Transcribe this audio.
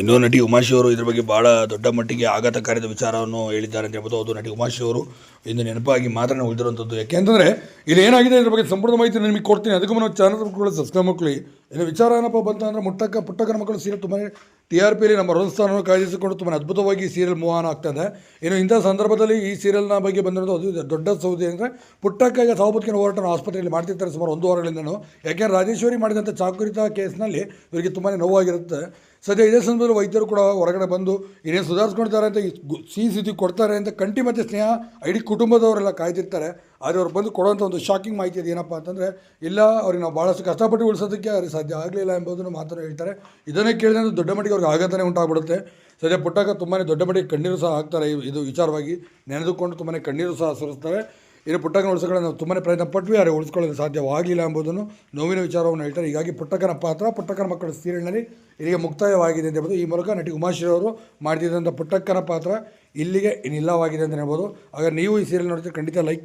ಇನ್ನು ನಟಿ ಉಮಾಶಿ ಅವರು ಇದ್ರ ಬಗ್ಗೆ ಬಹಳ ದೊಡ್ಡ ಮಟ್ಟಿಗೆ ಆಘಾತಕಾರಿದ ವಿಚಾರವನ್ನು ಹೇಳಿದ್ದಾರೆ ಅಂತ ಹೇಳ್ಬೋದು. ಹೌದು ನಟಿ ಉಮಾಶಿ ಅವರು ಇಂದು ನೆನಪಾಗಿ ಮಾತ್ರ ಉಳಿದಿರುವಂಥದ್ದು. ಯಾಕೆಂತಂದರೆ ಇಲ್ಲಿ ಏನಾಗಿದೆ ಇದ್ರ ಬಗ್ಗೆ ಸಂಪೂರ್ಣ ಮಾಹಿತಿ ನಿಮಗೆ ಕೊಡ್ತೀನಿ. ಅದಕ್ಕೂ ನಾವು ಚಾನಲ್ ಮಕ್ಕಳು ಸಬ್ಸ್ಕ್ರೈಬ್ ಮಾಡ್ಕೊಳ್ಳಿ. ಇನ್ನು ವಿಚಾರ ಏನಪ್ಪ ಬಂತ ಅಂದರೆ ಮುಟ್ಟಕ್ಕ ಪುಟ್ಟಕ್ಕನ ಮಕ್ಕಳು ಸೀರೆ ತುಂಬಾ ಟಿ ಆರ್ ಪಿಯಲ್ಲಿ ನಮ್ಮ ಸ್ಥಾನವನ್ನು ಕಾಯ್ದಿರಿಸಿಕೊಂಡು ತುಂಬಾ ಅದ್ಭುತವಾಗಿ ಈ ಸೀರಿಯಲ್ ಮೂವ್ ಆಗ್ತದೆ ಇನ್ನು ಇಂಥ ಸಂದರ್ಭದಲ್ಲಿ ಈ ಸೀರಿಯಲ್ನ ಬಗ್ಗೆ ಬಂದಿರೋದು ಅದು ದೊಡ್ಡ ಸೌದಿ ಅಂದರೆ ಪುಟ್ಟಕ್ಕ ಈಗ ಹೋರಾಟ ಆಸ್ಪತ್ರೆಯಲ್ಲಿ ಮಾಡ್ತಿರ್ತಾರೆ ಸುಮಾರು ಒಂದು ವಾರಗಳಿಂದನೂ. ಯಾಕೆಂದರೆ ರಾಜೇಶ್ವರಿ ಮಾಡಿದಂಥ ಚಾಕುರಿತ ಕೇಸ್ನಲ್ಲಿ ಇವರಿಗೆ ತುಂಬಾ ನೋವಾಗಿರುತ್ತೆ ಸದ್ಯ ಇದೇ ಸಂದರ್ಭದಲ್ಲಿ ವೈದ್ಯರು ಕೂಡ ಹೊರಗಡೆ ಬಂದು ಇನ್ನೇನು ಸುಧಾರಿಸ್ಕೊಳ್ತಾರೆ ಅಂತ ಸಿಹಿ ಸುದ್ದಿ ಕೊಡ್ತಾರೆ ಅಂತ ಕಂಟಿ ಮತ್ತು ಸ್ನೇಹ ಇಡೀ ಕುಟುಂಬದವರೆಲ್ಲ ಕಾಯ್ದಿರ್ತಾರೆ. ಆದರೆ ಅವ್ರು ಬಂದು ಕೊಡೋಂಥ ಒಂದು ಶಾಕಿಂಗ್ ಮಾಹಿತಿ ಅದು ಏನಪ್ಪ ಅಂತಂದರೆ, ಇಲ್ಲ, ಅವ್ರಿಗೆ ನಾವು ಭಾಳಷ್ಟು ಕಷ್ಟಪಟ್ಟು ಉಳಿಸೋದಕ್ಕೆ ಅವ್ರಿಗೆ ಸಾಧ್ಯ ಆಗಲಿಲ್ಲ ಎಂಬುದನ್ನು ಮಾತ್ರ ಹೇಳ್ತಾರೆ. ಇದನ್ನೇ ಕೇಳಿದ್ರೆ ದೊಡ್ಡ ಮಟ್ಟಿಗೆ ಅವ್ರಿಗೆ ಆಘಾತನೇ ಉಂಟಾಗ್ಬಿಡುತ್ತೆ. ಸದ್ಯ ಪುಟ್ಟಾಗ ತುಂಬಾ ದೊಡ್ಡ ಮಟ್ಟಿಗೆ ಕಣ್ಣೀರು ಸಹ ಹಾಕ್ತಾರೆ. ಇದು ವಿಚಾರವಾಗಿ ನೆನೆದುಕೊಂಡು ತುಂಬಾ ಕಣ್ಣೀರು ಸಹ ಸುರಿಸ್ತಾರೆ. ಇನ್ನು ಪುಟ್ಟಕನ ಉಳಿಸ್ಕೊಳ್ಳೋದು ನಾವು ತುಂಬಾ ಪ್ರಯತ್ನ ಪಟ್ವಿ, ಆದರೆ ಉಳಿಸ್ಕೊಳ್ಳೋದು ಸಾಧ್ಯವಾಗಿಲ್ಲ ಎಂಬುದನ್ನು ನೋವಿನ ವಿಚಾರವನ್ನು ಹೇಳ್ತಾರೆ. ಹೀಗಾಗಿ ಪುಟ್ಟಕನ ಪಾತ್ರ ಪುಟ್ಟಕನ ಮಕ್ಕಳ ಸೀರಿಯಲ್ನಲ್ಲಿ ಇಲ್ಲಿಗೆ ಮುಕ್ತಾಯವಾಗಿದೆ ಅಂತ ಹೇಳ್ಬೋದು. ಈ ಮೂಲಕ ನಟಿ ಉಮಾಶ್ರೀ ಅವರು ಮಾಡ್ತಿದ್ದಂಥ ಪುಟ್ಟಕ್ಕನ ಪಾತ್ರ ಇಲ್ಲಿಗೆ ಇನ್ನಿಲ್ಲವಾಗಿದೆ ಅಂತ ಹೇಳ್ಬೋದು. ಹಾಗಾಗಿ ನೀವು ಈ ಸೀರಿಯಲ್ ನೋಡಿದ್ರೆ ಖಂಡಿತ ಲೈಕ್